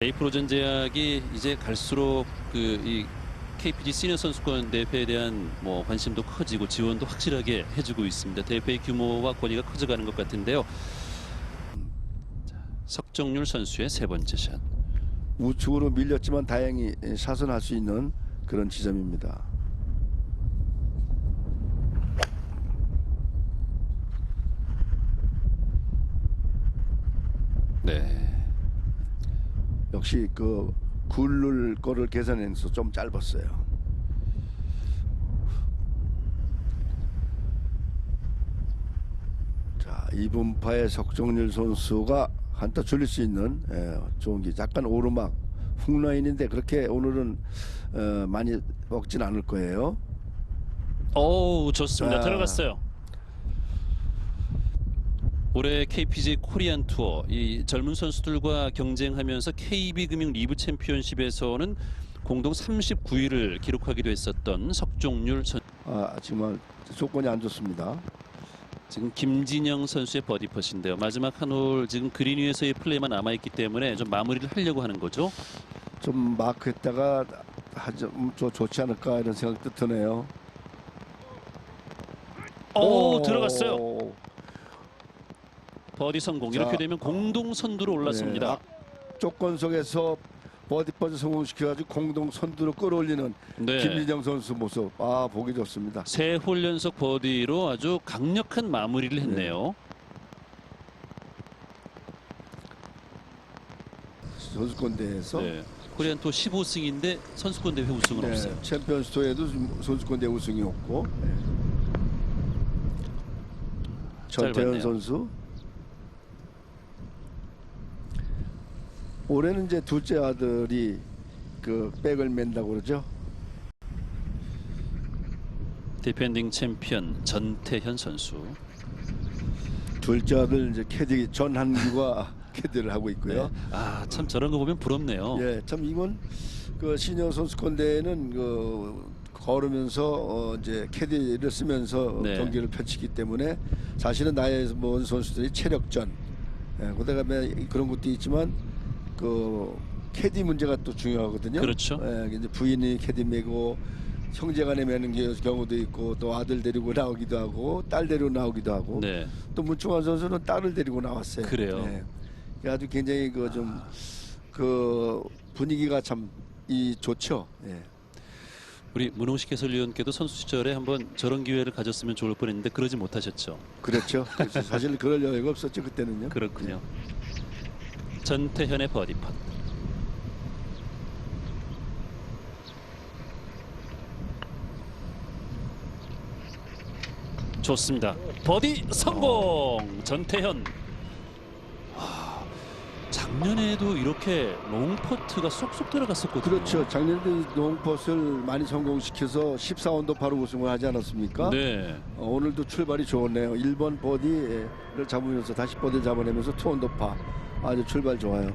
에이프로전 제약이 이제 갈수록 그 이 KPG 시니어 선수권 대회에 대한 뭐 관심도 커지고 지원도 확실하게 해주고 있습니다. 대회의 규모와 권위가 커져가는 것 같은데요. 자, 석정률 선수의 세 번째 샷. 우측으로 밀렸지만 다행히 샷은 할 수 있는 그런 지점입니다. 네. 역시 그 굴룰 거를 계산해서 좀 짧았어요. 자, 이분파의 석정률 선수가 한타 줄일 수 있는 예, 좋은 기 약간 오르막 훅라인인데 그렇게 오늘은 어, 많이 먹진 않을 거예요. 오 좋습니다. 아. 들어갔어요. 올해 KPG 코리안 투어 이 젊은 선수들과 경쟁하면서 KB금융 리브 챔피언십에서는 공동 39위를 기록하기도 했었던 석종률 선. 아, 정말 조건이 안 좋습니다. 지금 김진영 선수의 버디 퍼신데요. 마지막 한 홀 지금 그린 위에서의 플레이만 남아 있기 때문에 좀 마무리를 하려고 하는 거죠. 좀 마크했다가 하좀 좋지 않을까 이런 생각도 드네요. 오, 들어갔어요. 오. 버디 성공. 자. 이렇게 되면 공동 선두로 올랐습니다. 네, 조건 속에서 버디 퍼즈 성공시켜가지고 공동 선두로 끌어올리는 네. 김민정 선수 모습 아 보기 좋습니다. 세 홀 연속 버디로 아주 강력한 마무리를 했네요. 선수권 대회에서 네. 코리안 투어 15승인데 선수권 대회 우승은 네, 없어요. 챔피언스 투어에도 선수권 대회 우승이었고 전태현 짧았네요. 선수 올해는 이제 둘째 아들이 그 백을 맨다고 그러죠. 디펜딩 챔피언 전태현 선수. 둘째 아들 이제 캐디 전한규가 캐디를 하고 있고요. 네. 아, 참 저런 거 보면 부럽네요. 예, 참 이건 그 시니어 선수권 대회는 그 걸으면서 어 이제 캐디를 쓰면서 네. 경기를 펼치기 때문에 사실은 나이 먼 선수들이 체력전, 예, 그다음에 그런 것도 있지만 그 캐디 문제가 또 중요하거든요. 그렇죠. 예, 이제 부인이 캐디 메고 형제간에 매는 게- 경우도 있고 또 아들 데리고 나오기도 하고 딸 데리고 나오기도 하고 네. 또 문충환 선수는 딸을 데리고 나왔어요. 그래요? 예. 아주 굉장히 그 좀그 분위기가 참 이 좋죠. 예. 우리 문홍식 해설위원께도 선수 시절에 한번 저런 기회를 가졌으면 좋을 뻔했는데 그러지 못하셨죠. 그렇죠. 그래서 사실 그럴 여유가 없었죠 그때는요. 그렇군요. 전태현의 버디 팟. 좋습니다. 버디 성공. 전태현. 아, 작년에도 이렇게 롱퍼트가 쏙쏙 들어갔었거든요. 그렇죠. 작년에도 농퍼스를 많이 성공시켜서 14언더파로 우승을 하지 않았습니까? 네. 어, 오늘도 출발이 좋네요. 1번 버디를 잡으면서 다시 버디를 잡아내면서 2언더 파 아주 출발 좋아요.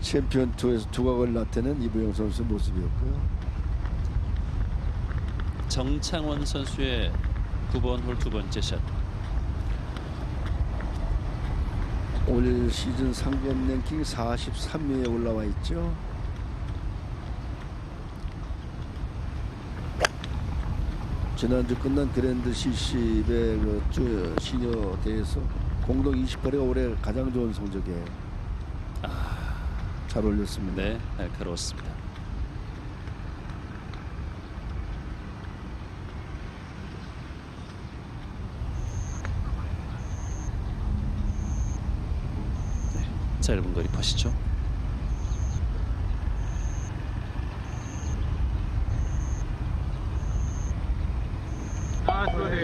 챔피언 투에서 두각을 나타낸 이부영 선수 모습이었고요. 정창원 선수의 9번 홀 두 번째 샷. 올 시즌 상금 랭킹 43위에 올라와 있죠. 지난주 끝난 그랜드 CC의 그 시니어 대회에서 공동 28위가 올해 가장 좋은 성적이에요. 잘 올렸습니다. 네, 날카로웠습니다. 네, 짧은 거리 퍼시죠.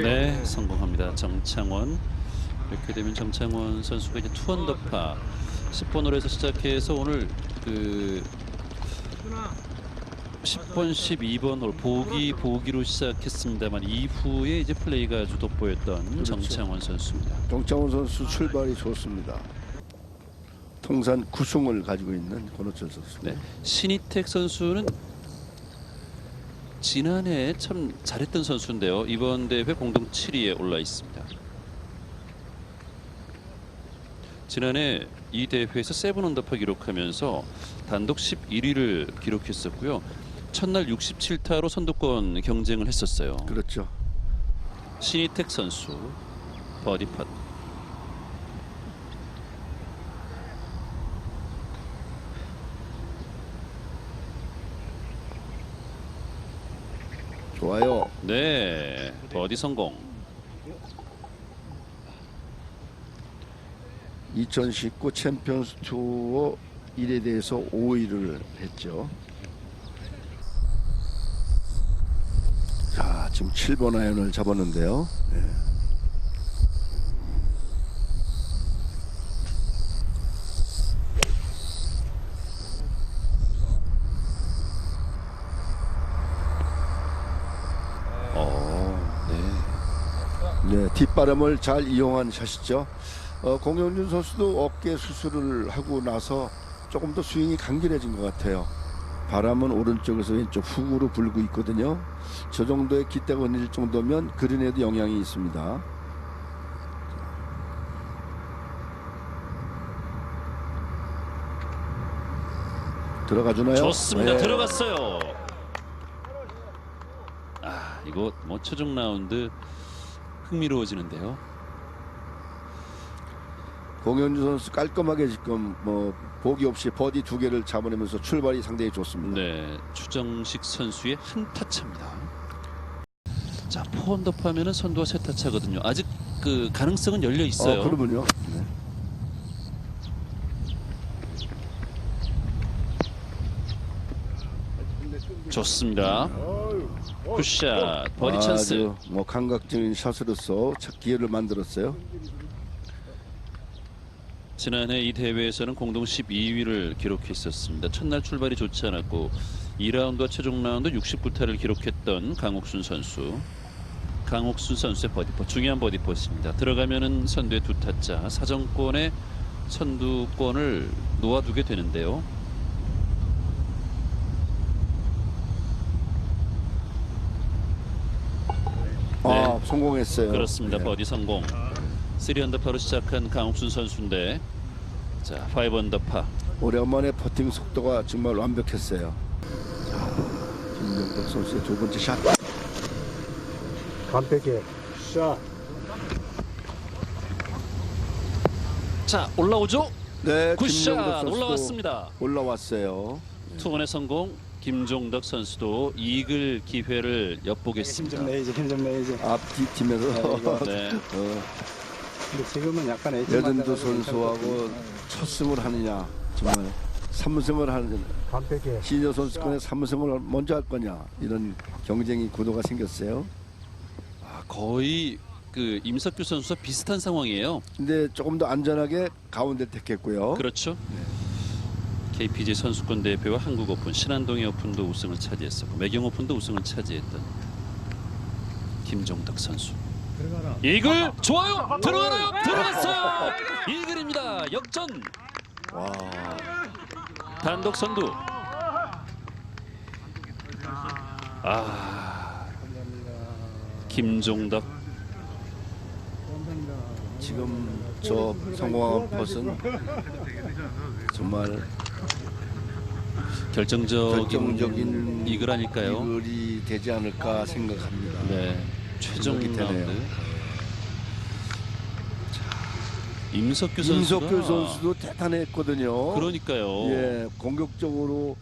네, 성공합니다. 정창원. 이렇게 되면 정창원 선수가 이제 투언더파 10번 홀에서 시작해서 오늘 그 10번, 12번 홀 보기 보기로 시작했습니다만 이후에 이제 플레이가 아주 돋보였던 그렇죠. 정창원 선수입니다. 정창훈 선수 출발이 좋습니다. 통산 9승을 가지고 있는 권호철 선수. 네. 신희택 선수는 지난해 참 잘했던 선수인데요. 이번 대회 공동 7위에 올라 있습니다. 지난해 이 대회에서 세븐 언더파 기록하면서 단독 11위를 기록했었고요. 첫날 67타로 선두권 경쟁을 했었어요. 그렇죠. 신희택 선수 버디 팟. 좋아요. 네, 버디 성공. 2019 챔피언스 투어 1에 대해서 5위를 했죠. 자, 지금 7번 아이언을 잡았는데요. 네. 어, 네. 네, 뒷바람을 잘 이용한 샷이죠. 어, 공영준 선수도 어깨 수술을 하고 나서 조금 더 스윙이 간결해진 것 같아요. 바람은 오른쪽에서 왼쪽 훅으로 불고 있거든요. 저 정도의 기대가 걸릴 정도면 그린에도 영향이 있습니다. 들어가 주나요? 좋습니다. 네. 들어갔어요. 아, 이거 뭐 최종 라운드 흥미로워지는데요. 공현주 선수 깔끔하게 지금 뭐 보기 없이 버디 두 개를 잡아내면서 출발이 상당히 좋습니다. 네, 추정식 선수의 한 타 차입니다. 자, 포언더파면은 선두와 세 타 차거든요. 아직 그 가능성은 열려 있어요. 어, 그러면요. 네. 좋습니다. 굿샷, 버디 찬스. 아주 뭐 감각적인 샷으로서 첫 기회를 만들었어요. 지난해 이 대회에서는 공동 12위를 기록했었습니다. 첫날 출발이 좋지 않았고 2라운드와 최종 라운드 69타를 기록했던 강옥순 선수. 강옥순 선수의 버디퍼 중요한 버디퍼입니다. 들어가면은 선두의 두 타자 사정권의 선두권을 놓아두게 되는데요. 아, 성공했어요. 그렇습니다. 네. 버디 성공. 3언더파로 시작한 강옥순 선수인데 자, 5언더파. 오랜만에 퍼팅 속도가 정말 완벽했어요. 자, 김명덕 선수의 두 번째 샷. 완벽해. 샷. 자, 올라오죠? 네, 굿샷 올라왔습니다. 올라왔어요. 투혼의 성공. 김종덕 선수도 이글 기회를 엿보겠습니다. 힘좀 내야지, 힘좀 내야지. 앞뒤 팀에서 아이고. 네. 어, 근데 지금은 약간 여전도 선수하고 괜찮거든요. 첫 승을 하느냐 정말 삼승을 하느냐 완벽해. 시니어 선수권에 삼승을 먼저 할 거냐 이런 경쟁이 구도가 생겼어요. 아, 거의 그 임석규 선수와 비슷한 상황이에요. 근데 조금 더 안전하게 가운데 택했고요. 그렇죠. KPG 선수권 대회와 한국 오픈, 신한동의 오픈도 우승을 차지했었고 매경 오픈도 우승을 차지했던 김종덕 선수. 이글 좋아요. 들어가나요? 들어갔어요. 이글입니다. 역전. 와, 단독 선두. 아, 김종덕 지금 저 성공한 것은 정말 결정적인, 결정적인 이글 아닐까요? 이글이 되지 않을까 생각합니다. 네, 최종 되네요. 라운드. 임석규 선수가 임석규 선수도 대단했거든요. 그러니까요. 예, 공격적으로